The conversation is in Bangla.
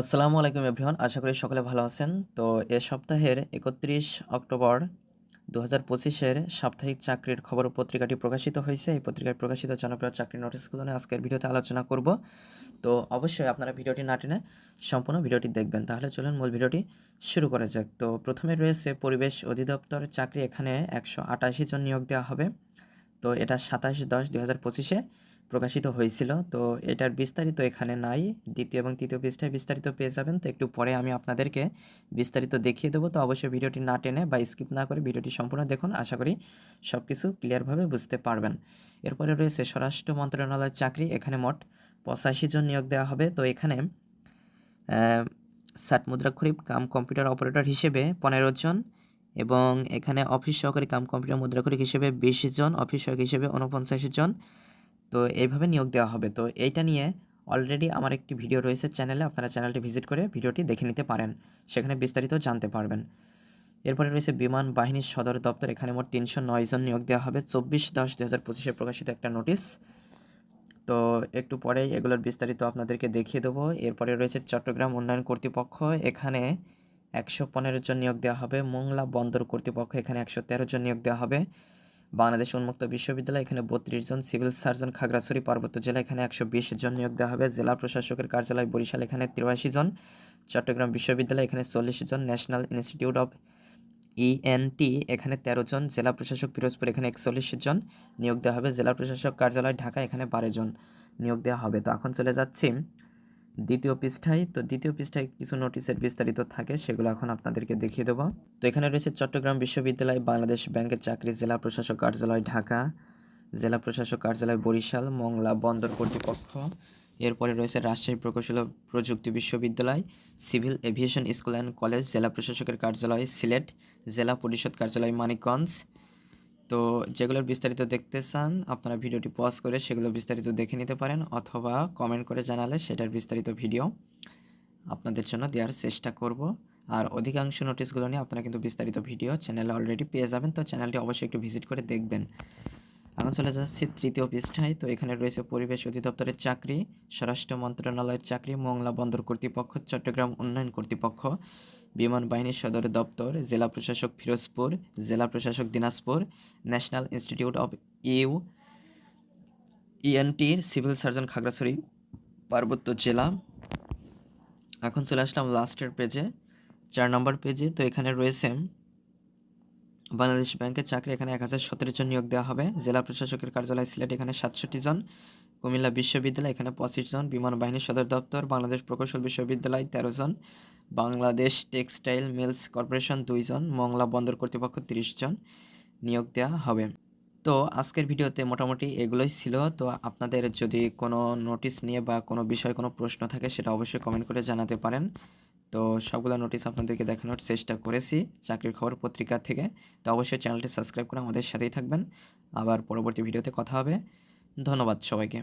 আসসালামু আলাইকুম এভরিওয়ান, আশা করি সকলে ভালো আছেন। তো এ সপ্তাহের একত্রিশ অক্টোবর দু হাজার পঁচিশের সাপ্তাহিক চাকরির খবর পত্রিকাটি প্রকাশিত হয়েছে। এই পত্রিকায় প্রকাশিত জনপ্রিয় চাকরির নোটিশগুলো নিয়ে আজকের ভিডিওতে আলোচনা করব। তো অবশ্যই আপনারা ভিডিওটি না টেনে সম্পূর্ণ ভিডিওটি দেখবেন। তাহলে চলুন মূল ভিডিওটি শুরু করা যাক। তো প্রথমে রয়েছে পরিবেশ অধিদপ্তর, চাকরি এখানে একশো আটাশি জন নিয়োগ দেওয়া হবে। তো এটা সাতাশ দশ দু হাজার পঁচিশে। প্রকাশিত হয়েছিল। তো এটার বিস্তারিত এখানে নাই। দ্বিতীয় এবং তৃতীয় পৃষ্ঠায় বিস্তারিত পেয়ে যাবেন। তো একটু পরে আমি আপনাদেরকে বিস্তারিত দেখিয়ে দেবো। তো অবশ্যই ভিডিওটি না টেনে বা স্কিপ না করে ভিডিওটি সম্পূর্ণ দেখুন। আশা করি সব কিছু ক্লিয়ারভাবে বুঝতে পারবেন। এরপরে রয়েছে স্বরাষ্ট্র মন্ত্রণালয়ের চাকরি। এখানে মোট পঁচাশি জন নিয়োগ দেওয়া হবে। তো এখানে ষাট মুদ্রাক্ষরিপ কাম কম্পিউটার অপারেটর হিসেবে পনেরো জন এবং এখানে অফিস সহকারী কাম কম্পিউটার মুদ্রাক্ষরিক হিসেবে বিশ জন, অফিস সহকারী হিসেবে উনপঞ্চাশ জন। তো এইভাবে নিয়োগ দেওয়া হবে। তো এইটা নিয়ে অলরেডি আমার একটি ভিডিও রয়েছে চ্যানেলে আপনারা চ্যানেলটি ভিজিট করে ভিডিওটি দেখে নিতে পারেন। সেখানে বিস্তারিত জানতে পারবেন। এরপরে রয়েছে বিমান বাহিনীর সদর দপ্তর, এখানে মোট তিনশো নয় জন নিয়োগ দেওয়া হবে। চব্বিশ দশ দু হাজার পঁচিশে প্রকাশিত একটা নোটিশ তো একটু পরেই এগুলোর বিস্তারিত আপনাদেরকে দেখিয়ে দেবো। এরপরে রয়েছে চট্টগ্রাম উন্নয়ন কর্তৃপক্ষ, এখানে একশো পনেরো জন নিয়োগ দেওয়া হবে। মোংলা বন্দর কর্তৃপক্ষ, এখানে একশো তেরো জন নিয়োগ দেওয়া হবে। বাংলাদেশ উন্মুক্ত বিশ্ববিদ্যালয়, এখানে বত্রিশ জন সিভিল সার্জন খাগড়াছড়ি পার্বত্য জেলা, এখানে একশো বিশ জন নিয়োগ দেওয়া হবে। জেলা প্রশাসকের কার্যালয় বরিশাল, এখানে তিরাশি জন। চট্টগ্রাম বিশ্ববিদ্যালয়, এখানে চল্লিশ জন। ন্যাশনাল ইনস্টিটিউট অফ ইএনটি এখানে তেরো জন। জেলা প্রশাসক পিরোজপুর, এখানে একচল্লিশ জন নিয়োগ দেওয়া হবে। জেলা প্রশাসক কার্যালয় ঢাকা, এখানে বারো জন নিয়োগ দেওয়া হবে। তো এখন চলে যাচ্ছি দ্বিতীয় পৃষ্ঠায়, তো দ্বিতীয় পৃষ্ঠায় কিছু নোটিশের বিস্তারিত থাকে, সেগুলো এখন আপনাদেরকে দেখিয়ে দেবো। তো এখানে রয়েছে চট্টগ্রাম বিশ্ববিদ্যালয়, বাংলাদেশ ব্যাংকের চাকরি, জেলা প্রশাসক কার্যালয়, ঢাকা, জেলা প্রশাসক কার্যালয়, বরিশাল, মংলা বন্দর কর্তৃপক্ষ। এরপরে রয়েছে রাজশাহী প্রকৌশল প্রযুক্তি বিশ্ববিদ্যালয়, civil aviation school and college, জেলা প্রশাসকের কার্যালয়, সিলেট, জেলা পরিষদ কার্যালয়, মানিকগঞ্জ। তো যেগুলোর বিস্তারিত দেখতে চান, আপনারা ভিডিওটি পজ করে সেগুলো বিস্তারিত দেখে নিতে পারেন অথবা কমেন্ট করে জানালে সেটার বিস্তারিত ভিডিও আপনাদের জন্য দেওয়ার চেষ্টা করব। আর অধিকাংশ নোটিশগুলো নিয়ে আপনারা কিন্তু বিস্তারিত ভিডিও চ্যানেলে অলরেডি পেয়ে যাবেন, তো চ্যানেলটি অবশ্যই একটু ভিজিট করে দেখবেন। এখন চলে যাচ্ছি তৃতীয় পৃষ্ঠায়, তো এখানে রয়েছে পরিবেশ অধিদপ্তরের চাকরি, স্বরাষ্ট্র মন্ত্রণালয়ের চাকরি, মোংলা বন্দর কর্তৃপক্ষ, চট্টগ্রাম উন্নয়ন কর্তৃপক্ষ। বিমান বাহিনীর সদর দপ্তর, জেলা প্রশাসক ফিরোজপুর, জেলা প্রশাসক Dinajpur, national institute of you, ইএনটির সিভিল সার্জন খাগড়াছড়ি, পার্বত্য জেলা। এখন চলে আসলাম লাস্টের পেজে চার নম্বর পেজে তো এখানে রয়েছে, বাংলাদেশ ব্যাংকের চাকরি এখানে এক হাজার সতেরো জন নিয়োগ দেওয়া হবে। জেলা প্রশাসকের কার্যালয় সিলেট এখানে সাতষট্টি জন। কুমিল্লা বিশ্ববিদ্যালয় এখানে পঁচিশ জন। বিমান বাহিনীর সদর দপ্তর, বাংলাদেশ প্রকৌশল বিশ্ববিদ্যালয় তেরো জন। বাংলাদেশ টেক্সটাইল মিলস কর্পোরেশন দুইজন, মংলা বন্দর কর্তৃপক্ষ তিরিশ জন নিয়োগ দেওয়া হবে। তো আজকের ভিডিওতে মোটামুটি এগুলোই ছিল। তো আপনাদের যদি কোনো নোটিশ নিয়ে বা কোনো বিষয়ে, কোনো প্রশ্ন থাকে সেটা অবশ্যই কমেন্ট করে জানাতে পারেন। তো সবগুলো নোটিশ আপনাদেরকে দেখানোর চেষ্টা করেছি চাকরির খবর পত্রিকা থেকে। তো অবশ্যই চ্যানেলটি সাবস্ক্রাইব করে আমাদের সাথেই থাকবেন। আবার পরবর্তী ভিডিওতে কথা হবে। ধন্যবাদ সবাইকে।